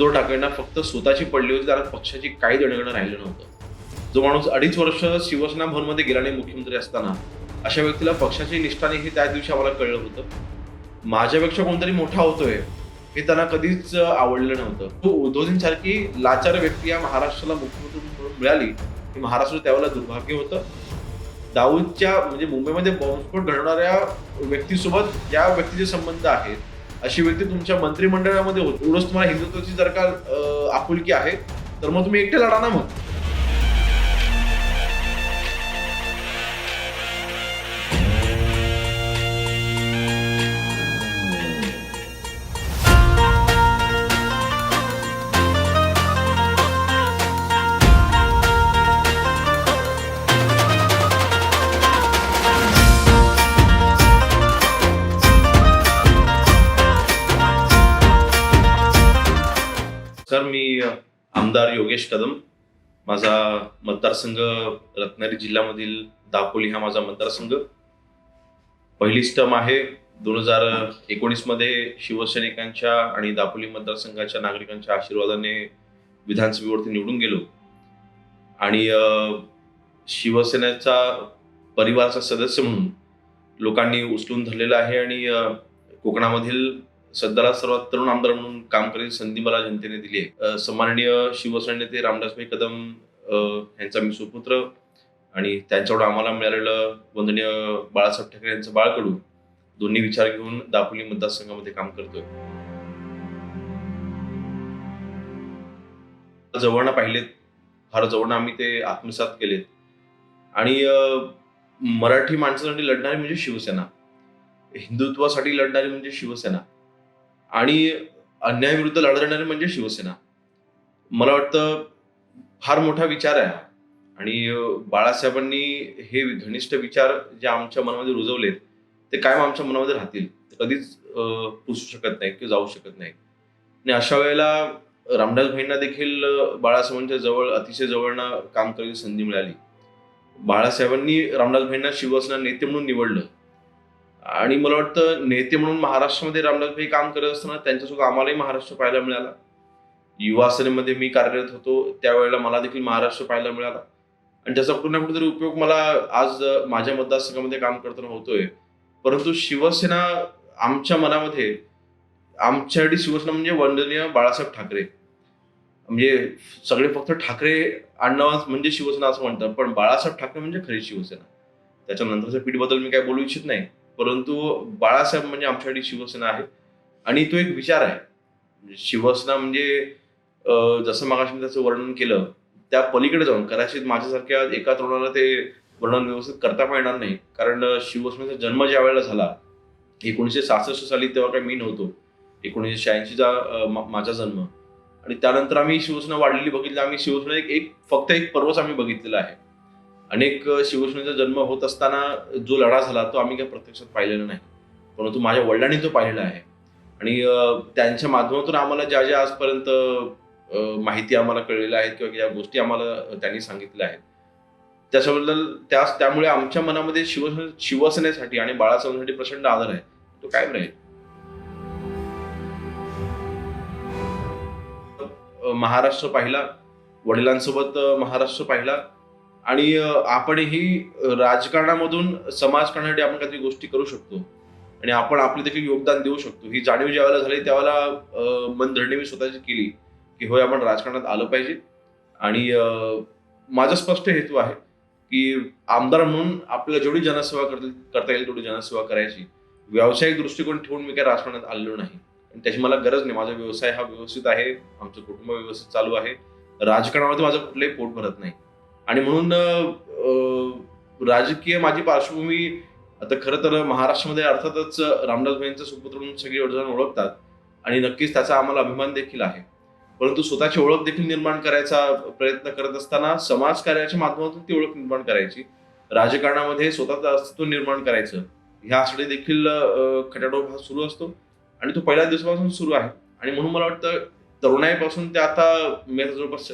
उद्धव ठाकरेंना फक्त स्वतःची पडली होती त्याला पक्षाची काही देणं राहिलं नव्हतं. जो माणूस अडीच वर्ष शिवसेना भवनमध्ये गेला नाही मुख्यमंत्री असताना अशा व्यक्तीला पक्षाची निष्ठा नाही हे त्या दिवशी आम्हाला कळलं होतं. माझ्यापेक्षा कोणतरी मोठा होतोय हे त्यांना कधीच आवडलं नव्हतं. तो उद्धवजींसारखी लाचार व्यक्ती या महाराष्ट्राला मुख्यमंत्री म्हणून मिळाली हे महाराष्ट्र त्यावेळेला दुर्भाग्य होतं. दाऊदच्या म्हणजे मुंबईमध्ये बॉम्बस्फोट घडवणाऱ्या व्यक्तीसोबत ज्या व्यक्तीचे संबंध आहेत. अशी व्यक्ती तुमच्या मंत्रिमंडळामध्ये होती. एवढंच तुम्हाला हिंदुत्वाची जर का आपुलकी आहे तर मग तुम्ही एकटे लढा ना मग. आमदार योगेश कदम माझा मतदारसंघ रत्नागिरी जिल्ह्यामधील दापोली हा माझा मतदारसंघ. पहिली स्टम आहे दोन हजार एकोणीसमध्ये शिवसैनिकांच्या आणि दापोली मतदारसंघाच्या नागरिकांच्या आशीर्वादाने विधानसभेवरती निवडून गेलो. आणि शिवसेनेचा परिवाराचा सदस्य म्हणून लोकांनी उचलून धरलेला आहे आणि कोकणामधील सध्याला सर्वात तरुण आमदार म्हणून काम करण्याची संधी मला जनतेने दिली आहे. सन्माननीय शिवसेना नेते रामदासभाई कदम यांचा मी सुपुत्र आणि त्यांच्याकडून आम्हाला मिळालेलं वंदनीय बाळासाहेब ठाकरे यांचं बाळकडू दोन्ही विचार घेऊन दापोली मतदारसंघामध्ये काम करतोय. जवळना पाहिलेत फार जवळनं आम्ही ते आत्मसात केलेत. आणि मराठी माणसासाठी लढणारी म्हणजे शिवसेना. हिंदुत्वासाठी लढणारी म्हणजे शिवसेना. आणि अन्यायाविरुद्ध लढणारे म्हणजे शिवसेना. मला वाटतं फार मोठा विचार आहे हा. आणि बाळासाहेबांनी हे घनिष्ठ विचार जे आमच्या मनामध्ये रुजवलेत ते कायम आमच्या मनामध्ये राहतील. ते कधीच पुसू शकत नाही किंवा जाऊ शकत नाही आणि अशा वेळेला रामदास भाईंना देखील बाळासाहेबांच्या जवळ अतिशय जवळनं काम करायची संधी मिळाली. बाळासाहेबांनी रामदास भाईंना शिवसेना नेते म्हणून निवडलं. आणि मला वाटतं नेते म्हणून महाराष्ट्रामध्ये रामदासभाई काम करत असताना त्यांच्यासोबत आम्हालाही महाराष्ट्र पाहायला मिळाला. युवा सेनेमध्ये मी कार्यरत होतो त्यावेळेला मला देखील महाराष्ट्र पाहायला मिळाला. आणि त्याचा कुठे ना कुठेतरी उपयोग मला आज माझ्या मतदारसंघामध्ये काम करताना होतोय. परंतु शिवसेना आमच्या मनामध्ये आमच्यासाठी शिवसेना म्हणजे वंदनीय बाळासाहेब ठाकरे. म्हणजे सगळे फक्त ठाकरे आडनाव म्हणजे शिवसेना असं म्हणतात पण बाळासाहेब ठाकरे म्हणजे खरी शिवसेना. त्याच्यानंतरच्या पीठबद्दल मी काय बोलू इच्छित नाही. परंतु बाळासाहेब म्हणजे आमच्यासाठी शिवसेना आहे. आणि तो एक विचार आहे. म्हणजे शिवसेना म्हणजे जसं मागाशी मी त्याचं वर्णन केलं त्या पलीकडे जाऊन कदाचित माझ्यासारख्या एका तरुणाला ते वर्णन व्यवस्थित करता पण येणार नाही. कारण शिवसेनेचा जन्म ज्या वेळेला झाला एकोणीसशे सहासष्ट साली तेव्हा काही मी नव्हतो. एकोणीसशे शहाऐंशीचा माझा जन्म. आणि त्यानंतर आम्ही शिवसेना वाढलेली बघितली. आम्ही शिवसेना एक एक फक्त एक पर्वच आम्ही बघितलेला आहे. अनेक शिवसेनेचा जन्म होत असताना जो लढा झाला तो आम्ही काही प्रत्यक्षात पाहिलेला नाही. परंतु माझ्या वडिलांनी तो पाहिलेला आहे. आणि त्यांच्या माध्यमातून आम्हाला ज्या ज्या आजपर्यंत माहिती आम्हाला कळलेल्या आहेत किंवा ज्या गोष्टी आम्हाला त्यांनी सांगितल्या आहेत. त्याच्याबद्दल त्या त्यामुळे आमच्या मनामध्ये शिवसेने शिवसेनेसाठी आणि बाळासाहेबांसाठी प्रचंड आदर आहे. तो कायम राहील. महाराष्ट्र पाहिला. वडिलांसोबत महाराष्ट्र पाहिला. आणि आपणही राजकारणामधून समाजकारणासाठी आपण काहीतरी गोष्टी करू शकतो. आणि आपण आपले देखील योगदान देऊ शकतो. ही जाणीव ज्या वेळेला झाली त्यावेळेला अ, मनधरणी मी स्वतःची केली की होय आपण राजकारणात आलं पाहिजे. आणि माझा स्पष्ट हेतू आहे की आमदार म्हणून आपल्याला जेवढी जनसेवा करता करता येईल तेवढी जनसेवा करायची. व्यावसायिक दृष्टिकोन ठेवून मी काही राजकारणात आलेलो नाही. आणि त्याची मला गरज नाही. माझा व्यवसाय हा व्यवस्थित आहे. आमचं कुटुंब व्यवस्थित चालू आहे. राजकारणामध्ये माझं कुठलंही पोट भरत नाही. आणि म्हणून राजकीय माझी पार्श्वभूमी आता खरं तर महाराष्ट्रामध्ये अर्थातच रामदास भाईंचा सुपुत्र म्हणून सगळी जण ओळखतात आणि नक्कीच त्याचा आम्हाला अभिमान देखील आहे. परंतु स्वतःची ओळख देखील निर्माण करायचा प्रयत्न करत असताना समाजकार्याच्या माध्यमातून ती ओळख निर्माण करायची. राजकारणामध्ये स्वतःचं अस्तित्व निर्माण करायचं. ह्यासाठी देखील अं, खटाटोप हा सुरू असतो आणि तो पहिल्या दिवसापासून सुरू आहे. आणि म्हणून मला वाटतं तरुणाईपासून ते आता मी जवळपास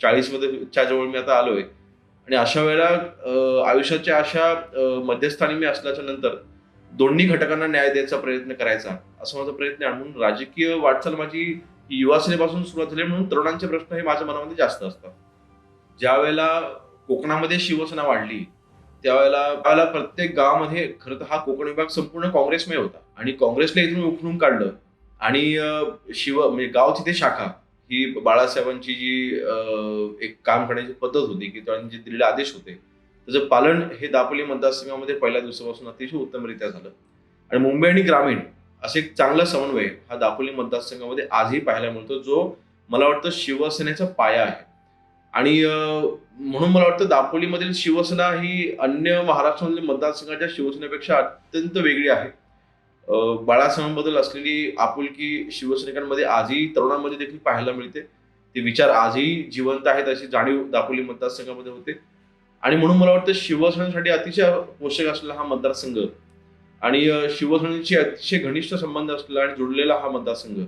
चाळीसमध्ये च्या जवळ मी आता आलोय. आणि अशा वेळेला आयुष्याच्या अशा मध्यस्थानी मी असल्याच्या नंतर दोन्ही घटकांना न्याय द्यायचा प्रयत्न करायचा असा माझा प्रयत्न आहे. म्हणून राजकीय वाटचाल माझी की युवासेनेपासून सुरुवात झाली म्हणून तरुणांचे प्रश्न हे माझ्या मनामध्ये जास्त असतात. ज्या वेळेला कोकणामध्ये शिवसेना वाढली त्यावेळेला त्यावेळेला प्रत्येक गावामध्ये खरं तर हा कोकण विभाग संपूर्ण काँग्रेसमय होता. आणि काँग्रेसला इथून उखडून काढलं. आणि शिव म्हणजे गाव तिथे शाखा. ही बाळासाहेबांची जी एक काम करण्याची पद्धत होती की त्यांनी जे दिलेले आदेश होते त्याचं पालन हे दापोली मतदारसंघामध्ये पहिल्या दिवसापासून अतिशय उत्तमरित्या झालं. आणि मुंबई आणि ग्रामीण असे एक चांगला समन्वय हा दापोली मतदारसंघामध्ये आजही पाहायला मिळतो जो मला वाटतं शिवसेनेचा पाया आहे. आणि म्हणून मला वाटतं दापोलीमधील शिवसेना ही अन्य महाराष्ट्रामधील मतदारसंघाच्या शिवसेनेपेक्षा अत्यंत वेगळी आहे. बाळासाहेबांबद्दल असलेली आपुलकी शिवसैनिकांमध्ये आजही तरुणांमध्ये देखील पाहायला मिळते. ते विचार आजही जिवंत आहेत अशी जाणीव दापोली मतदारसंघामध्ये होते. आणि म्हणून मला वाटतं शिवसेनेसाठी अतिशय पोषक असलेला हा मतदारसंघ आणि शिवसेनेशी अतिशय घनिष्ठ संबंध असलेला आणि जुळलेला हा मतदारसंघ.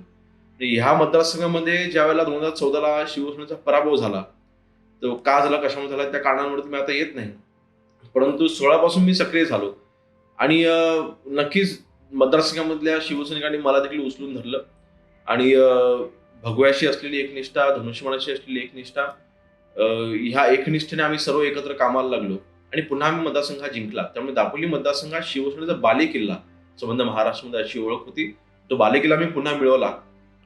ह्या मतदारसंघामध्ये ज्या वेळेला दोन हजार चौदाला शिवसेनेचा पराभव झाला तो का झाला कशामुळे झाला त्या कारणांवरती मी आता येत नाही. परंतु सोळापासून मी सक्रिय झालो. आणि नक्कीच मतदारसंघामधल्या शिवसैनिकांनी मला देखील उचलून धरलं. आणि भगव्याशी असलेली एकनिष्ठा धनुष्यमानाशी असलेली एकनिष्ठा ह्या एकनिष्ठेने आम्ही सर्व एकत्र कामाला लागलो. आणि पुन्हा आम्ही मतदारसंघ हा जिंकला. त्यामुळे दापोली मतदारसंघात शिवसेनेचा बालेकिल्ला संबंध महाराष्ट्रामध्ये अशी ओळख होती. तो बालेकिल्ला मी पुन्हा मिळवला.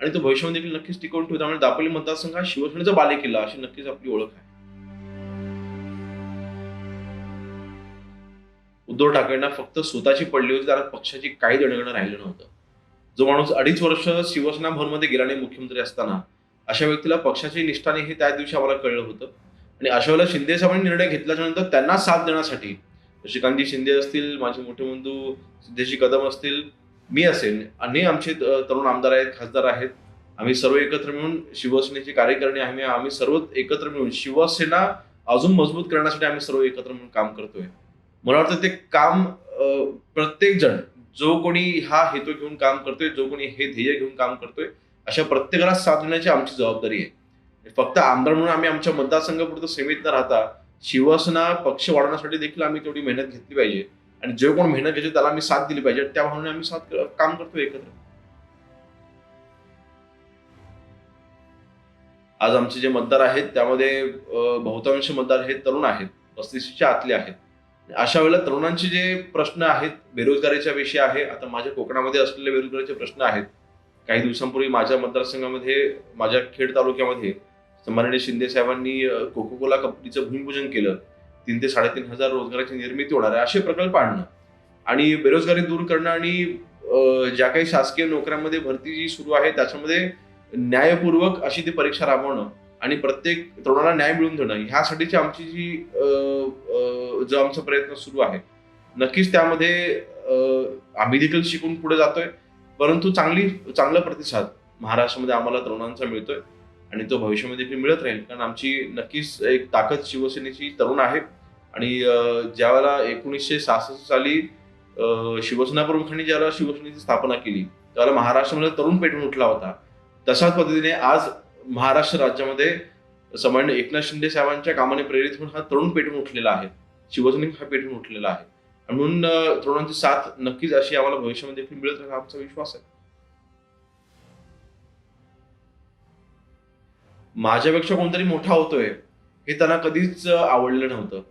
आणि तो भविष्यामध्ये देखील नक्कीच टिकवून ठेवतो त्यामुळे दापोली मतदारसंघ हा शिवसेनेचा बालेकिल्ला अशी नक्कीच आपली ओळख आहे. उद्धव ठाकरेंना फक्त स्वतःची पडली होती त्याला पक्षाची काही देणं राहिलं नव्हतं. जो माणूस अडीच वर्ष शिवसेना भवनमध्ये गेला नाही मुख्यमंत्री असताना अशा व्यक्तीला पक्षाची निष्ठाने हे त्या दिवशी आम्हाला कळलं होतं. आणि अशा वेळेला शिंदे साहेबांनी निर्णय घेतल्याच्या नंतर त्यांना साथ देण्यासाठी श्रीकांतजी शिंदे असतील माझे मोठे बंधू सिद्धेशी कदम असतील मी असेल आणि आमचे तरुण आमदार आहेत खासदार आहेत आम्ही सर्व एकत्र मिळून शिवसेनेची कार्यकारिणी आम्ही आम्ही सर्व एकत्र मिळून शिवसेना अजून मजबूत करण्यासाठी आम्ही सर्व एकत्र मिळून काम करतोय. मला वाटतं ते काम प्रत्येक जण जो कोणी हा हेतू घेऊन काम करतोय जो कोणी हे ध्येय घेऊन काम करतोय अशा प्रत्येकाला साथ देण्याची आमची जबाबदारी आहे. म्हणजे फक्त आमदार म्हणून आम्ही आमच्या मतदारसंघापुरतं सीमित न राहता शिवसेना पक्ष वाढवण्यासाठी देखील आम्ही तेवढी मेहनत घेतली पाहिजे. आणि जे कोण मेहनत घेतो त्याला आम्ही साथ दिली पाहिजे. त्या भावनेने आम्ही साथ काम करतो एकत्र. आज आमचे जे मतदार आहेत त्यामध्ये बहुतांश मतदार हे तरुण आहेत पस्तीसच्या आतले आहेत. अशा वेळेला तरुणांचे जे प्रश्न आहेत बेरोजगारीच्या विषयी आहे आता माझ्या कोकणामध्ये असलेले बेरोजगारीचे प्रश्न आहेत. काही दिवसांपूर्वी माझ्या मतदारसंघामध्ये माझ्या खेड तालुक्यामध्ये माननीय शिंदे साहेबांनी कोको कोला कंपनीचं भूमिपूजन केलं. तीन ते साडेतीन हजार रोजगाराची निर्मिती होणार आहे असे प्रकल्प आणणं. आणि बेरोजगारी दूर करणं आणि ज्या काही शासकीय नोकऱ्यांमध्ये भरती जी सुरू आहे त्याच्यामध्ये न्यायपूर्वक अशी ती परीक्षा राबवणं आणि प्रत्येक तरुणाला न्याय मिळवून देणं ह्यासाठीची आमची जी जो आमचा प्रयत्न सुरू आहे. नक्कीच त्यामध्ये आम्ही देखील शिकून पुढे जातोय. परंतु चांगली चांगला प्रतिसाद महाराष्ट्रामध्ये आम्हाला तरुणांचा मिळतोय आणि तो भविष्यामध्ये देखील मिळत राहील. कारण आमची नक्कीच एक ताकद शिवसेनेची तरुण आहे. आणि ज्यावेळेला एकोणीसशे सहासष्ट साली शिवसेना प्रमुखांनी ज्यावेळेला शिवसेनेची स्थापना केली त्यावेळेला महाराष्ट्रामध्ये तरुण पेटून उठला होता. तशाच पद्धतीने आज महाराष्ट्र राज्यामध्ये सामान्य एकनाथ शिंदे साहेबांच्या कामाने प्रेरित होऊन हा तरुण पेटून उठलेला आहे. शिवसैनिक हा पेटून उठलेला आहे. म्हणून तरुणांची साथ नक्कीच अशी आम्हाला भविष्यामध्ये मिळत राहील आमचा विश्वास आहे. माझ्यापेक्षा कोणतरी मोठा होतोय हे त्यांना कधीच आवडलं नव्हतं.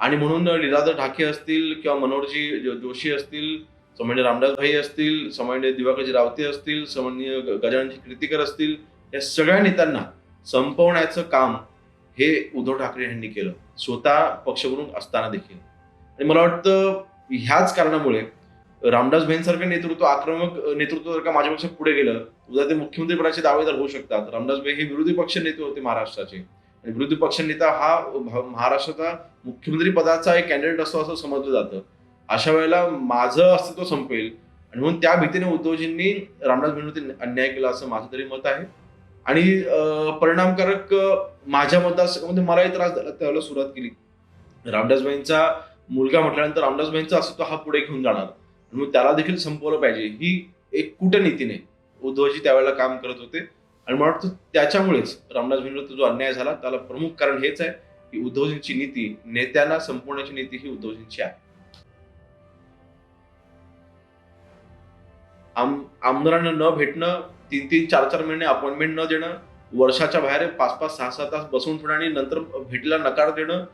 आणि म्हणून निराधर ढाके असतील किंवा मनोहरजी जोशी असतील सामान्य रामदास भाई असतील सामान्य दिवाकरजी रावते असतील सामान्य गजाननजी कीर्तीकर असतील या सगळ्या नेत्यांना संपवण्याचं काम हे उद्धव ठाकरे यांनी केलं. स्वतः पक्षप्रमुख असताना देखील. आणि मला वाटतं ह्याच कारणामुळे रामदास भाईंसारखं नेतृत्व आक्रमक नेतृत्व जर का माझ्यापेक्षा पुढे गेलं उद्या ते मुख्यमंत्रीपदाचे दावेदार होऊ शकतात. रामदास भाई हे विरोधी पक्ष नेते होते महाराष्ट्राचे. आणि विरोधी पक्ष नेता हा महाराष्ट्राचा मुख्यमंत्री पदाचा एक कॅन्डिडेट असतो असं समजलं जातं. अशा वेळेला माझं अस्तित्व संपेल. आणि म्हणून त्या भीतीने उद्धवजींनी रामदास भाईंवरती अन्याय केला असं माझं तरी मत आहे. आणि परिणामकारक माझ्या माझ्या मतदारसंघामध्ये मलाही त्रास झाला त्यावेळेला सुरुवात केली. रामदासबाईंचा मुलगा म्हटल्यानंतर रामदासबाईंचा अस्तित्व हा पुढे घेऊन जाणार. मग त्याला देखील संपवलं पाहिजे. ही एक कूटनीतीने उद्धवजी त्यावेळेला काम करत होते. आणि मला वाटतं त्याच्यामुळेच रामदास भाईंवर जो अन्याय झाला त्याला प्रमुख कारण हेच आहे की उद्धवजींची नीती नेत्यांना संपवण्याची नीती ही उद्धवजींची आहे. आम आमदारांना न भेटणं तीन तीन चार चार महिने अपॉइंटमेंट न देणं वर्षाच्या बाहेर पाच पाच सहा सहा तास बसवून ठेवणं आणि नंतर भेटीला नकार देणं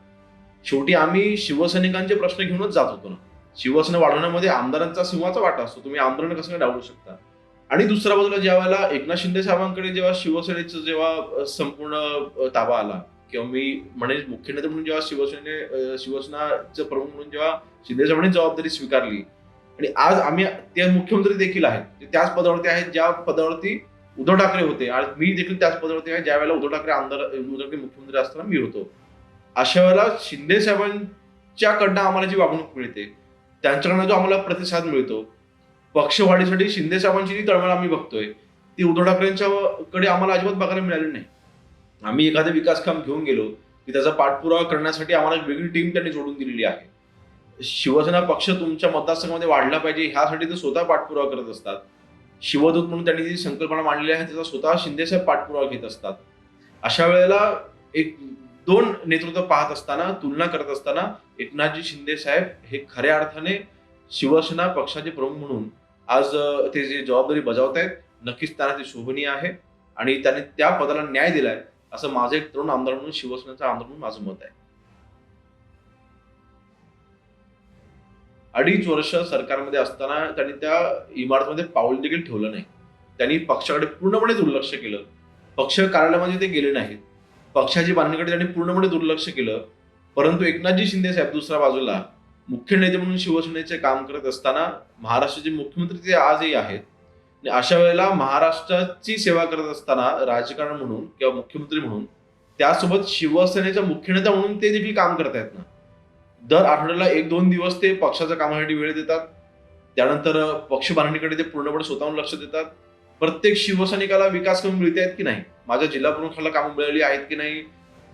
शेवटी आम्ही शिवसैनिकांचे प्रश्न घेऊनच जात होतो ना. शिवसेना वाढवण्यामध्ये आमदारांचा सिंहाचा वाटा असतो. तुम्ही आमदारांना कसं काय डावलू शकता? आणि दुसऱ्या बाजूला ज्या वेळेला एकनाथ शिंदे साहेबांकडे जेव्हा शिवसेनेचं जेव्हा संपूर्ण ताबा आला किंवा मी म्हणे मुख्य नेते म्हणून जेव्हा शिवसेने शिवसेनाचं प्रमुख म्हणून जेव्हा शिंदे साहेबांनी जबाबदारी स्वीकारली आणि आज आम्ही ते मुख्यमंत्री देखील आहेत ते त्याच पदावरती आहेत ज्या पदावरती उद्धव ठाकरे होते. आणि मी देखील त्याच पदावरती आहे ज्या वेळेला उद्धव ठाकरे आमदार उद्धव ठाकरे मुख्यमंत्री असताना मी होतो. अशा वेळेला शिंदे साहेबांच्याकडनं आम्हाला जी वागणूक मिळते त्यांच्याकडनं जो आम्हाला प्रतिसाद मिळतो पक्षवाढीसाठी शिंदे साहेबांची जी तळमळ आम्ही बघतोय ती उद्धव ठाकरेंच्या कडे आम्हाला अजिबात बघायला मिळाली नाही. आम्ही एखादं विकास काम घेऊन गेलो की त्याचा पाठपुरावा करण्यासाठी आम्हाला एक वेगळी टीम त्यांनी जोडून दिलेली आहे. शिवसेना पक्ष तुमच्या मतदारसंघामध्ये वाढला पाहिजे ह्यासाठी ते स्वतः पाठपुरावा करत असतात. शिवदूत म्हणून त्यांनी जी संकल्पना मांडलेली आहे त्याचा स्वतः शिंदेसाहेब पाठपुरावा घेत असतात. अशा वेळेला एक दोन नेतृत्व पाहत असताना तुलना करत असताना एकनाथजी शिंदे साहेब हे खऱ्या अर्थाने शिवसेना पक्षाचे प्रमुख म्हणून आज ते जे जबाबदारी बजावत आहेत नक्कीच त्यांना ते शोभनीय आहे आणि त्याने त्या पदाला न्याय दिलाय असं माझं एक तरुण आमदार म्हणून शिवसेनेचा आमदार म्हणून माझं मत आहे. अडीच वर्ष सरकारमध्ये असताना त्यांनी त्या इमारतमध्ये पाऊल देखील ठेवलं नाही. त्यांनी पक्षाकडे पूर्णपणे दुर्लक्ष केलं. पक्ष कार्यालयामध्ये ते गेले नाहीत. पक्षाची बांधणीकडे त्यांनी पूर्णपणे दुर्लक्ष केलं. परंतु एकनाथजी शिंदे साहेब दुसऱ्या बाजूला मुख्य नेते म्हणून शिवसेनेचे काम करत असताना महाराष्ट्राचे मुख्यमंत्री ते आजही आहेत. आणि अशा वेळेला महाराष्ट्राची सेवा करत असताना राजकारण म्हणून किंवा मुख्यमंत्री म्हणून त्यासोबत शिवसेनेचा मुख्य नेता म्हणून ते देखील काम करत आहेत ना. दर आठवड्याला एक दोन दिवस ते पक्षाच्या कामासाठी वेळ देतात. त्यानंतर पक्ष बांधणीकडे ते पूर्णपणे स्वतःहून लक्ष देतात. प्रत्येक शिवसैनिकाला विकास कमी मिळते आहेत की नाही? माझ्या जिल्हा प्रमुखाला कामं मिळाली आहेत की नाही?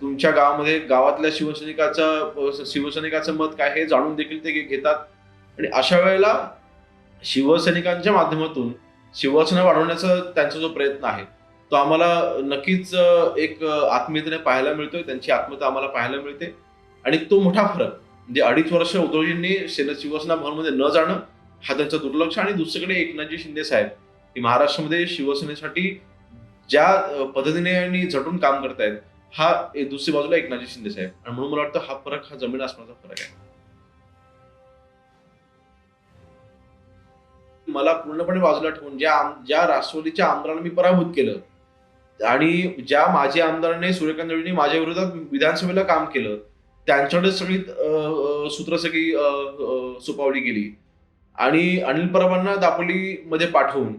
तुमच्या गावामध्ये गावातल्या शिवसैनिकाचं शिवसैनिकाचं मत काय हे जाणून देखील ते घेतात. आणि अशा वेळेला शिवसैनिकांच्या माध्यमातून शिवसेना वाढवण्याचा त्यांचा जो प्रयत्न आहे तो आम्हाला नक्कीच एक आत्मीयतेने पाहायला मिळतोय. त्यांची आत्मीयता आम्हाला पाहायला मिळते. आणि तो मोठा फरक म्हणजे अडीच वर्ष उद्धवजींनी सेना शिवसेना भवनमध्ये न जाणं हा त्यांचा दुर्लक्ष. आणि दुसरीकडे एकनाथजी शिंदे साहेब की महाराष्ट्रामध्ये शिवसेनेसाठी ज्या पद्धतीने आणि झटून काम करतायत हा दुसरी बाजूला एकनाथजी शिंदे साहेब. आणि म्हणून मला वाटतं हा फरक हा जमीन आसमानाचा फरक आहे. मला पूर्णपणे बाजूला ठेवून ज्या ज्या राष्ट्रवादीच्या आमदारांना मी पराभूत केलं आणि ज्या माजी आमदारांनी सूर्यकांत माझ्या विरोधात विधानसभेला काम केलं त्यांच्याकडे सगळी सूत्र सगळी सोपावली गेली आणि अनिल परबांना दापोलीमध्ये पाठवून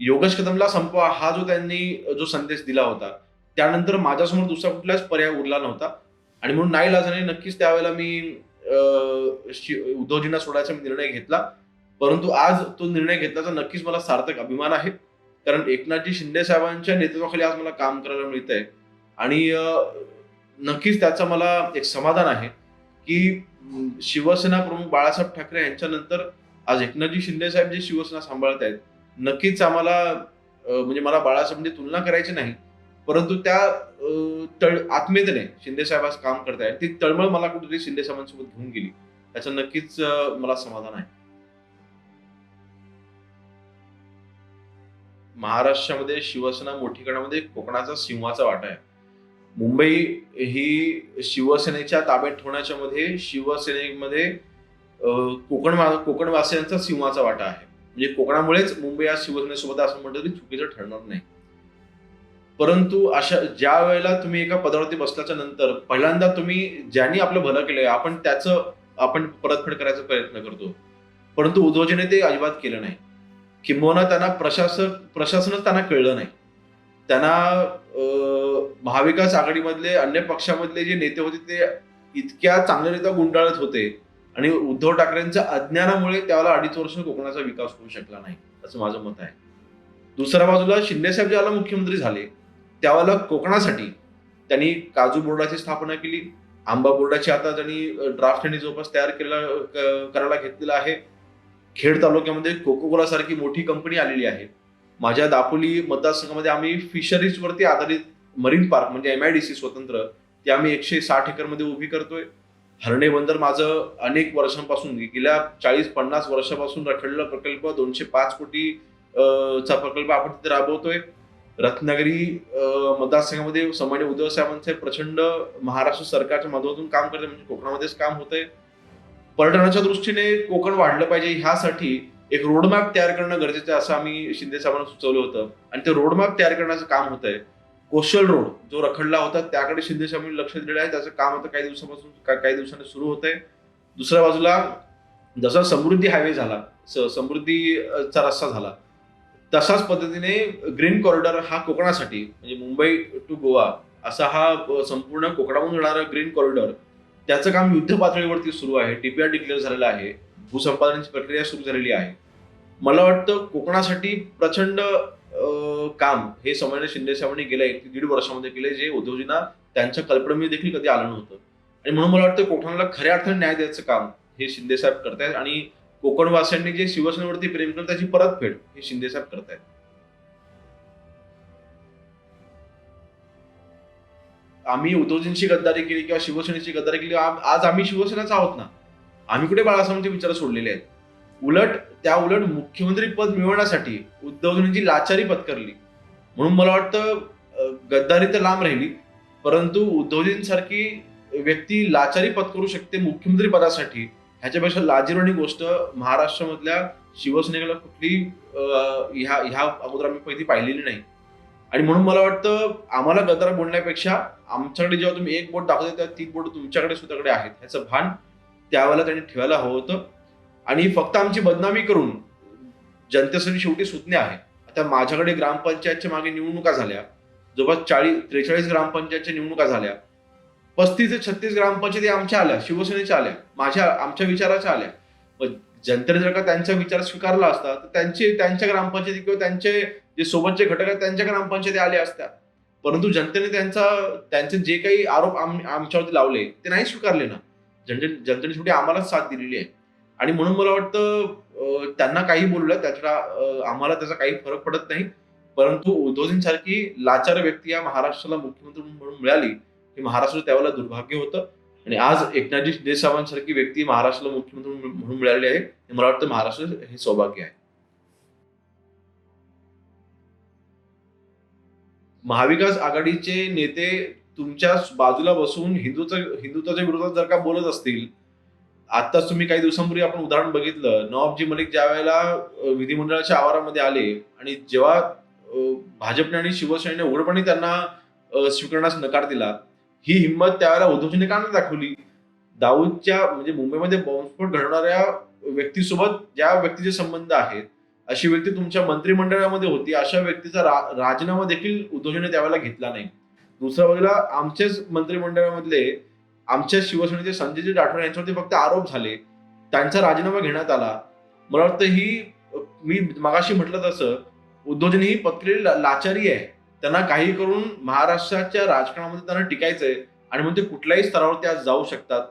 योगेश कदमला संपवा हा जो त्यांनी जो संदेश दिला होता त्यानंतर माझ्यासमोर दुसरा कुठलाच पर्याय उरला नव्हता. आणि म्हणून नाही लाजाने नक्कीच त्यावेळेला मी अं, उद्धवजींना सोडायचा निर्णय घेतला. परंतु आज तो निर्णय घेतल्याचा नक्कीच मला सार्थक अभिमान आहे. कारण एकनाथजी शिंदे साहेबांच्या नेतृत्वाखाली आज मला काम करायला मिळत आहे आणि नक्कीच त्याचा मला एक समाधान आहे की शिवसेना प्रमुख बाळासाहेब ठाकरे यांच्यानंतर आज एकनाथजी शिंदे साहेब जे शिवसेना सांभाळत आहेत नक्कीच आम्हाला म्हणजे मला बाळासाहेबांची म्हणजे तुलना करायची नाही परंतु त्या अं, तळ आत्मीयतेने शिंदे साहेब आज काम करत आहेत ती तळमळ मला कुठेतरी शिंदे साहेबांसोबत घेऊन गेली. त्याचं नक्कीच मला समाधान आहे. महाराष्ट्रामध्ये शिवसेना मोठी करण्यामध्ये कोकणाचा सिंहाचा वाटा आहे. मुंबई ही शिवसेनेच्या ताब्यात ठेवण्याच्या मध्ये शिवसेनेमध्ये कोकण कोकणवासियांचा सिंहाचा वाटा आहे. म्हणजे कोकणामुळेच मुंबई आज शिवसेनेसोबत असं म्हटलं तरी चुकीचं ठरणार नाही. परंतु अशा ज्या वेळेला तुम्ही एका पदावरती बसल्याच्या नंतर पहिल्यांदा तुम्ही ज्यांनी आपलं भलं केलंय आपण त्याचं आपण परतफेड करायचा प्रयत्न करतो. परंतु उद्धवजीने ते अजिबात केलं नाही. किंबहुना त्यांना प्रशासक प्रशासनच त्यांना कळलं नाही. त्यांना महाविकास आघाडीमधले अन्य पक्षामधले जे नेते होते ते इतक्या चांगल्यारीत्या गुंडाळत होते. आणि उद्धव ठाकरेंच्या अज्ञानामुळे त्याला अडीच वर्ष कोकणाचा विकास होऊ शकला नाही असं माझं मत आहे. दुसऱ्या बाजूला शिंदे साहेब मुख्यमंत्री झाले त्यावेळेला कोकणासाठी त्यांनी काजू बोर्डाची स्थापना केली आंबा बोर्डाची आता त्यांनी ड्राफ्ट त्यांनी जवळपास तयार केला करायला घेतलेला आहे. खेड तालुक्यामध्ये कोकोकोला सारखी मोठी कंपनी आलेली आहे. माझ्या दापोली मतदारसंघामध्ये आम्ही फिशरीजवरती आधारित मरीन पार्क म्हणजे एम आय डी सी स्वतंत्र ते आम्ही एकशे साठ एकरमध्ये उभी करतोय. हरणे बंदर माझं अनेक वर्षांपासून गेल्या चाळीस पन्नास वर्षापासून रखडलेला प्रकल्प दोनशे पाच कोटी चा प्रकल्प आपण तिथे राबवतोय. रत्नागिरी मतदारसंघामध्ये सामान्य उद्धव साहेबांचे प्रचंड महाराष्ट्र सरकारच्या माध्यमातून काम करते म्हणजे कोकणामध्येच काम होतंय. पर्यटनाच्या दृष्टीने कोकण वाढलं पाहिजे ह्यासाठी एक रोडमॅप तयार करणं गरजेचं आहे असं आम्ही शिंदे साहेबांना सुचवलं होतं. आणि ते रोडमॅप तयार करण्याचं काम होत आहे कोस्टल रोड जो रखडला होता त्याकडे शिंदे साहेबांनी लक्ष दिलेलं आहे. त्याचं काम आता काही दिवसापासून काही दिवसांनी सुरू होत आहे दुसऱ्या बाजूला जसा समृद्धी हायवे झाला स- समृद्धीचा रस्ता झाला तसाच पद्धतीने ग्रीन कॉरिडॉर हा कोकणासाठी म्हणजे मुंबई टू गोवा असा हा संपूर्ण कोकणामधून जाणारा ग्रीन कॉरिडॉर त्याचं काम युद्ध पातळीवरती सुरू आहे. डीपीआर डिक्लेअर झालेलं आहे. भूसंपादनाची प्रक्रिया सुरू झालेली आहे. मला वाटतं कोकणासाठी प्रचंड काम हे समन्वय शिंदे साहेबांनी गेल्या एक दीड वर्षामध्ये केले जे उद्धवजींना त्यांच्या कल्पनेमध्ये देखील कधी आलं नव्हतं. आणि म्हणून मला वाटतं कोकणाला खऱ्या अर्थाने न्याय द्यायचं काम हे शिंदे साहेब करतायत आणि कोकणवासियांनी जे शिवसेनेवरती प्रेम करतात त्याची परतफेड हे शिंदे साहेब करतायत. आम्ही उद्धवजींची गद्दारी केली किंवा शिवसेनेची गद्दारी केली आज आम्ही शिवसेनाच आहोत ना? आम्ही कुठे बाळासाहेबांचे विचार सोडलेले आहेत? उलट त्या उलट मुख्यमंत्री पद मिळवण्यासाठी उद्धवजींची लाचारी पत्करली. म्हणून मला वाटतं गद्दारी तर लांब राहिली परंतु उद्धवजींसारखी व्यक्ती लाचारी पत्करू शकते मुख्यमंत्री पदासाठी ह्याच्यापेक्षा लाजीरवाणी गोष्ट महाराष्ट्रामधल्या शिवसेनेला कुठली ह्या ह्या अगोदर आम्ही पहिली पाहिलेली नाही. आणि म्हणून मला वाटतं आम्हाला गद्दार बोलण्यापेक्षा आमच्याकडे जेव्हा तुम्ही एक बोट दाखवते तेव्हा तीन बोट तुमच्याकडे स्वतःकडे आहेत ह्याचं भान त्यावेळेला त्यांनी ठेवायला हवं होतं. आणि फक्त आमची बदनामी करून जनतेसाठी शेवटी सुज्ञ आहे. आता माझ्याकडे ग्रामपंचायतच्या मागे निवडणुका झाल्या जवळपास चाळीस त्रेचाळीस ग्रामपंचायतच्या निवडणुका झाल्या पस्तीस ते छत्तीस ग्रामपंचायती आमच्या आल्या शिवसेनेच्या आल्या माझ्या आमच्या विचाराच्या आल्या. मग जनतेने जर का त्यांचा विचार स्वीकारला असता तर त्यांचे त्यांच्या ग्रामपंचायती किंवा त्यांचे जे सोबतचे घटक आहेत त्यांच्या ग्रामपंचायती आल्या असत्या. परंतु जनतेने त्यांचा त्यांचे जे काही आरोप आम- आमच्यावरती लावले ते नाही स्वीकारले ना. जनते जनतेने शेवटी आम्हालाच साथ दिलेली आहे. आणि म्हणून मला वाटतं त्यांना काही बोललं त्याच्या आम्हाला त्याचा काही फरक पडत नाही. परंतु उद्धवजींसारखी लाचार व्यक्ती या महाराष्ट्राला मुख्यमंत्री म्हणून मिळाली हे महाराष्ट्र त्यावेळेला दुर्भाग्य होतं. आणि आज एकनाथजी शिंदे साहेबांसारखी व्यक्ती महाराष्ट्राला मुख्यमंत्री म्हणून मिळाली आहे. हे मला वाटतं महाराष्ट्र हे सौभाग्य आहे. महाविकास आघाडीचे नेते तुमच्या बाजूला बसून हिंदूचं हिंदुत्वाच्या विरोधात जर का बोलत असतील आत्ताच तुम्ही काही दिवसांपूर्वी आपण उदाहरण बघितलं. नवाबजी मलिक ज्या वेळेला विधिमंडळाच्या आवारामध्ये आले आणि जेव्हा भाजपने आणि शिवसेनेने उघडपणे त्यांना स्वीकारण्यास नकार दिला ही हिंमत त्यावेळेला उद्धवजीने का नाही दाखवली? दाऊदच्या म्हणजे मुंबईमध्ये बॉम्बस्फोट घडवणाऱ्या व्यक्तीसोबत ज्या व्यक्तीचे संबंध आहेत अशी व्यक्ती तुमच्या मंत्रिमंडळामध्ये होती अशा व्यक्तीचा रा- राजीनामा देखील उद्धवजीने त्यावेळेला घेतला नाही. दुसऱ्या बाजूला आमचेच मंत्रिमंडळामधले आमच्या शिवसेनेचे संजयजी राठोड यांच्यावरती फक्त आरोप झाले. त्यांचा राजीनामा घेण्यात आला. मला वाटतं ही मी मगाशी म्हटलं तसं उद्धवजींनी ही पत्कलेली लाचारी आहे. त्यांना काही करून महाराष्ट्राच्या राजकारणामध्ये त्यांना टिकायचंय आणि मग ते कुठल्याही स्तरावरती आज जाऊ शकतात.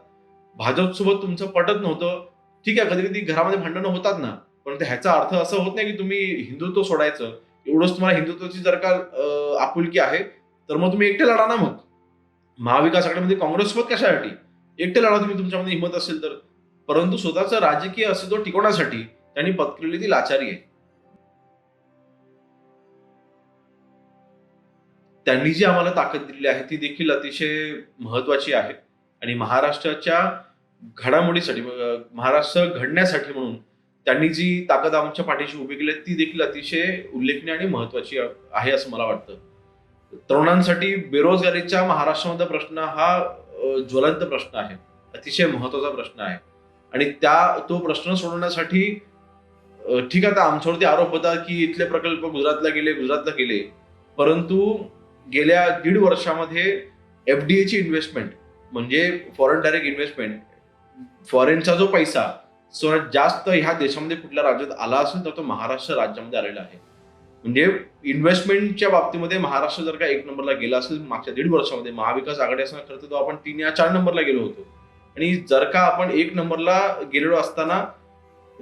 भाजपसोबत तुमचं पटत नव्हतं. ठीक आहे कधी कधी घरामध्ये भांडणं होतात ना परंतु ह्याचा अर्थ असं होत नाही की तुम्ही हिंदुत्व सोडायचं. एवढंच तुम्हाला हिंदुत्वाची जर का आपुलकी आहे तर मग तुम्ही एकटे लढा ना मग. महाविकास आघाडीमध्ये काँग्रेससोबत कशासाठी? एकटे लढा तुम्ही तुमच्यामध्ये हिंमत असेल तर. परंतु स्वतःचं राजकीय अस्तित्व टिकवण्यासाठी त्यांनी पत्करलेली ती लाचारी आहे. त्यांनी जी आम्हाला ताकद दिलेली आहे ती देखील अतिशय महत्वाची आहे. आणि महाराष्ट्राच्या घडामोडीसाठी महाराष्ट्र घडण्यासाठी म्हणून त्यांनी जी ताकद आमच्या पाठीशी उभी केली आहे, ती देखील अतिशय उल्लेखनीय आणि महत्वाची आहे असं मला वाटतं. तरुणांसाठी बेरोजगारीच्या महाराष्ट्रामध्ये प्रश्न हा ज्वलंत प्रश्न आहे. अतिशय महत्त्वाचा प्रश्न आहे. आणि त्या तो प्रश्न सोडवण्यासाठी ठीक आहे आता आमच्यावरती आरोप होता की इथले प्रकल्प गुजरातला गेले गुजरातला गेले. परंतु गेल्या दीड वर्षामध्ये एफडीए ची इन्व्हेस्टमेंट म्हणजे फॉरेन डायरेक्ट इन्व्हेस्टमेंट फॉरेनचा जो पैसा सो जास्त ह्या देशामध्ये कुठल्या राज्यात आला असेल तर तो महाराष्ट्र राज्यामध्ये आलेला आहे. म्हणजे इन्व्हेस्टमेंटच्या बाबतीमध्ये महाराष्ट्र जर का एक नंबरला गेला असेल मागच्या दीड वर्षामध्ये महाविकास आघाडी असताना खरं तर तो आपण तीन या चार नंबरला गेलो होतो. आणि जर का आपण एक नंबरला गेलेलो असताना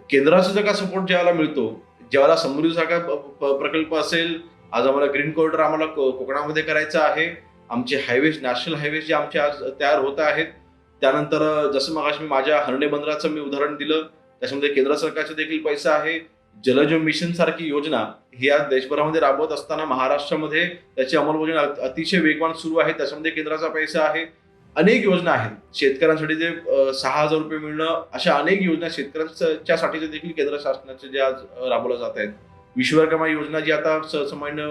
केंद्राचा जर का सपोर्ट ज्यावेळेला मिळतो ज्यावेळेला समृद्धीसारखा प- प्रकल्प असेल आज आम्हाला ग्रीन कॉरिडॉर आम्हाला को- कोकणामध्ये करायचं आहे आमचे हायवेज नॅशनल हायवेज जे आमचे आज तयार होत आहेत त्यानंतर जसं मग मी माझ्या हरणे बंदराचं मी उदाहरण दिलं त्याच्यामध्ये केंद्र सरकारचे देखील पैसा आहे जलज मिशन सारखी योजना ही आज देशभरामध्ये राबवत असताना महाराष्ट्रामध्ये त्याची अंमलबजावणी अतिशय वेगवान सुरू आहे. त्याच्यामध्ये केंद्राचा पैसा आहे. अनेक योजना आहेत. शेतकऱ्यांसाठी जे सहा हजार रुपये मिळणं अशा अनेक योजना शेतकऱ्यांच्यासाठी देखील केंद्र शासनाचे जे आज राबवल्या जात आहेत. विश्वकर्मा योजना जी आता सहसामान्य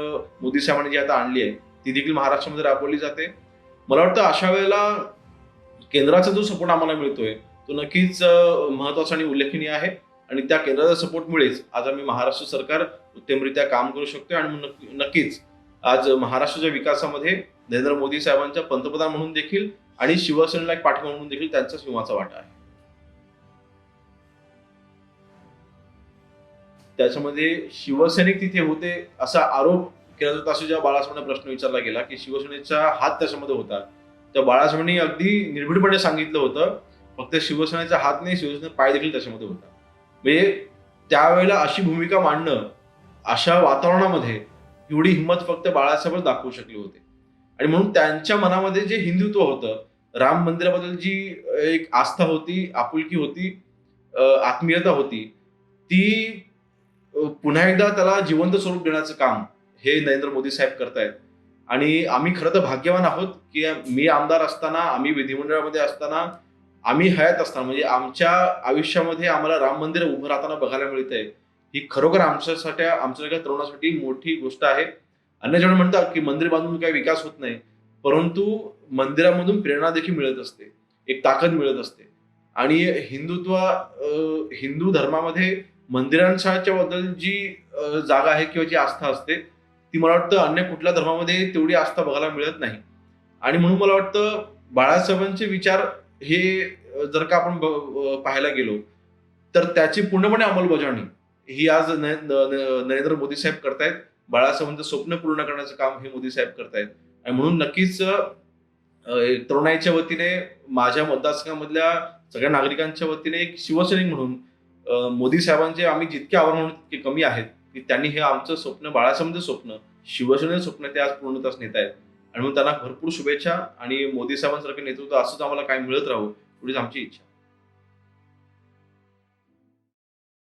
मोदी साहेबांनी जी आता आणली आहे ती देखील महाराष्ट्रामध्ये राबवली जाते. मला वाटतं अशा वेळेला केंद्राचा जो सपोर्ट आम्हाला मिळतोय तो नक्कीच महत्त्वाचा आणि उल्लेखनीय आहे. आणि त्या केंद्राच्या सपोर्टमुळेच आज आम्ही महाराष्ट्र सरकार उत्तमरित्या काम करू शकतोय आणि मग नक्कीच आज महाराष्ट्राच्या विकासामध्ये नरेंद्र मोदी साहेबांच्या पंतप्रधान म्हणून देखील आणि शिवसेनेला एक पाठिंबा म्हणून देखील त्यांचा सिंहाचा वाटा आहे. त्याच्यामध्ये शिवसैनिक तिथे होते असा आरोप केला जातो असं जेव्हा बाळासाहेबांना प्रश्न विचारला गेला की शिवसेनेचा हात त्याच्यामध्ये होता. तर बाळासाहेबांनी अगदी निर्भीडपणे सांगितलं होतं फक्त शिवसेनेचा हात नाही शिवसेनेचा पाय देखील त्याच्यामध्ये होता. म्हणजे त्यावेळेला अशी भूमिका मांडणं अशा वातावरणामध्ये एवढी हिंमत फक्त बाळासाहेबच दाखवू शकले होते. आणि म्हणून त्यांच्या मनामध्ये जे हिंदुत्व होतं राम मंदिराबद्दल जी एक आस्था होती आपुलकी होती आत्मीयता होती ती पुन्हा एकदा त्याला जिवंत स्वरूप देण्याचं काम हे नरेंद्र मोदी साहेब करतायत. आणि आम्ही खरं तर भाग्यवान आहोत की मी आमदार असताना आम्ही विधिमंडळामध्ये असताना आम्ही हयात असताना म्हणजे आमच्या आयुष्यामध्ये आम्हाला राम मंदिर उभं राहताना बघायला मिळत आहे ही खरोखर आमच्यासाठी आमच्या तरुणासाठी मोठी गोष्ट आहे. अन्य जण म्हणतात की मंदिर बांधून काही विकास होत नाही. परंतु मंदिरामधून प्रेरणा देखील मिळत असते. एक ताकद मिळत असते. आणि हिंदुत्व हिंदू धर्मामध्ये मंदिरांच्या बद्दल जी जागा आहे किंवा जी आस्था असते ती मला वाटतं अन्य कुठल्या धर्मामध्ये तेवढी आस्था बघायला मिळत नाही. आणि म्हणून मला वाटतं बाळासाहेबांचे विचार हे जर का आपण पाहायला गेलो तर त्याची पूर्णपणे अंमलबजावणी ही आज न- नरेंद्र मोदी साहेब करतायत. बाळासाहेबांचं स्वप्न पूर्ण करण्याचं काम हे मोदी साहेब करतायत. आणि म्हणून नक्कीच तरुणाईच्या वतीने माझ्या मतदारसंघामधल्या सगळ्या नागरिकांच्या वतीने एक शिवसैनिक म्हणून मोदी साहेबांचे आम्ही जितके आव्हान म्हणून तितके कमी आहेत. की त्यांनी हे आमचं स्वप्न बाळासाहेबांचं स्वप्न शिवसेनेचं स्वप्न ते आज पूर्णतास नेत आहेत आणि म्हणून त्यांना भरपूर शुभेच्छा आणि मोदी साहेबांसारखं नेतृत्व असंच आम्हाला काय मिळत राहू एवढीच आमची इच्छा.